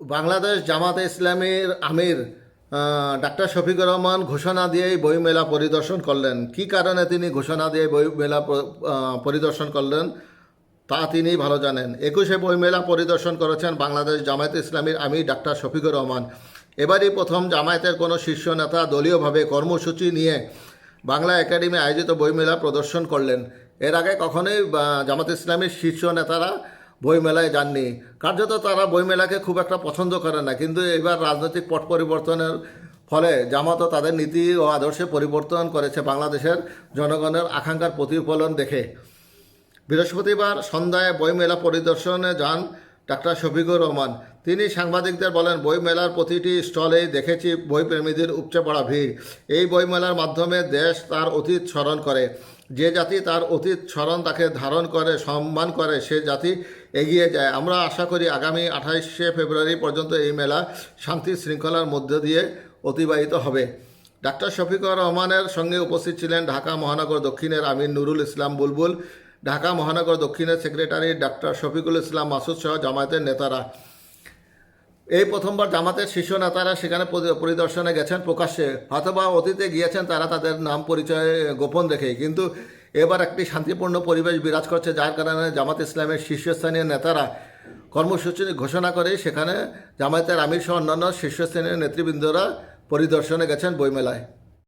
বাংলাদেশ জামাতে ইসলামীর আমির ডাক্তার শফিকুর রহমান ঘোষণা দিয়েই বইমেলা পরিদর্শন করলেন। কি কারণে তিনি ঘোষণা দিয়ে বইমেলা পরিদর্শন করলেন তা তিনি ভালো জানেন। একুশে বইমেলা পরিদর্শন করেছেন বাংলাদেশ জামায়াত ইসলামীর আমির ডাক্তার শফিকুর রহমান। এবারই প্রথম জামায়াতের কোনো শীর্ষ নেতা দলীয়ভাবে কর্মসূচি নিয়ে বাংলা একাডেমি আয়োজিত বইমেলা প্রদর্শন করলেন। এর আগে কখনোই জামাত ইসলামীর শীর্ষ নেতারা বইমেলায় যাননি। কার্যত তারা বইমেলাকে খুব একটা পছন্দ করে না। কিন্তু এবার রাজনৈতিক পট পরিবর্তনের ফলে জামাতও তাদের নীতি ও আদর্শে পরিবর্তন করেছে বাংলাদেশের জনগণের আকাঙ্ক্ষার প্রতিফলন দেখে। বৃহস্পতিবার সন্ধ্যায় বইমেলা পরিদর্শনে যান ডাক্তার শফিকুর রহমান। তিনি সাংবাদিকদের বলেন, বইমেলার প্রতিটি স্টলেই দেখেছি বইপ্রেমীদের উপচে পড়া ভিড়। এই বইমেলার মাধ্যমে দেশ তার অতীত স্মরণ করে। যে জাতি তার অতীত স্মরণ তাকে ধারণ করে, সম্মান করে, সে জাতি এগিয়ে যায়। আমরা আশা করি আগামী আঠাইশে ফেব্রুয়ারি পর্যন্ত এই মেলা শান্তি শৃঙ্খলার মধ্য দিয়ে অতিবাহিত হবে। ডাক্তার শফিকুর রহমানের সঙ্গে উপস্থিত ছিলেন ঢাকা মহানগর দক্ষিণের আমির নুরুল ইসলাম বুলবুল, ঢাকা মহানগর দক্ষিণের সেক্রেটারি ডাক্তার শফিকুল ইসলাম মাসুদ সহ জামায়াতের নেতারা। এই প্রথমবার জামাতের শীর্ষ নেতারা সেখানে পরিদর্শনে গেছেন, প্রকাশ্যে। অথবা অতীতে গিয়েছেন তারা তাদের নাম পরিচয়ে গোপন দেখে কিন্তু এবার একটি শান্তিপূর্ণ পরিবেশ বিরাজ করছে, যার কারণে জামাত ইসলামের শীর্ষস্থানীয় নেতারা কর্মসূচি ঘোষণা করে সেখানে জামায়াতের আমির সহ অন্যান্য শীর্ষস্থানীয় নেতৃবৃন্দরা পরিদর্শনে গেছেন বইমেলায়।